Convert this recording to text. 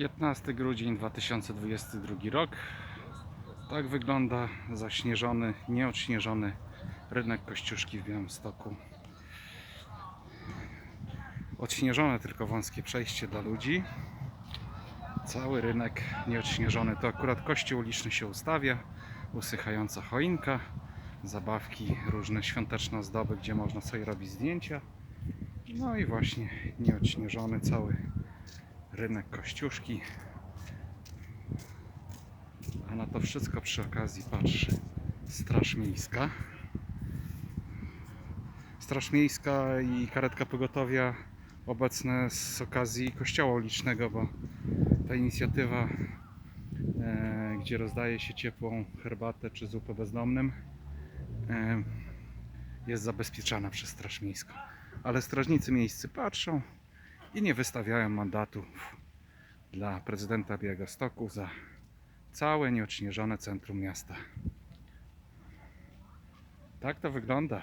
15 grudzień 2022 rok. Tak wygląda zaśnieżony, nieodśnieżony rynek Kościuszki w Białymstoku. Odśnieżone tylko wąskie przejście dla ludzi. Cały rynek nieodśnieżony. To akurat kościół uliczny się ustawia. Usychająca choinka. Zabawki, różne świąteczne ozdoby, gdzie można sobie robić zdjęcia. No i właśnie nieodśnieżony cały rynek Kościuszki. A na to wszystko przy okazji patrzy Straż Miejska. Straż Miejska i karetka pogotowia obecne z okazji kościoła ulicznego, bo ta inicjatywa, e, gdzie rozdaje się ciepłą herbatę czy zupę bezdomnym, e, jest zabezpieczana przez Straż Miejską. Ale strażnicy miejscy patrzą i nie wystawiają mandatów dla prezydenta Białegostoku za całe nieodśnieżone centrum miasta. Tak to wygląda.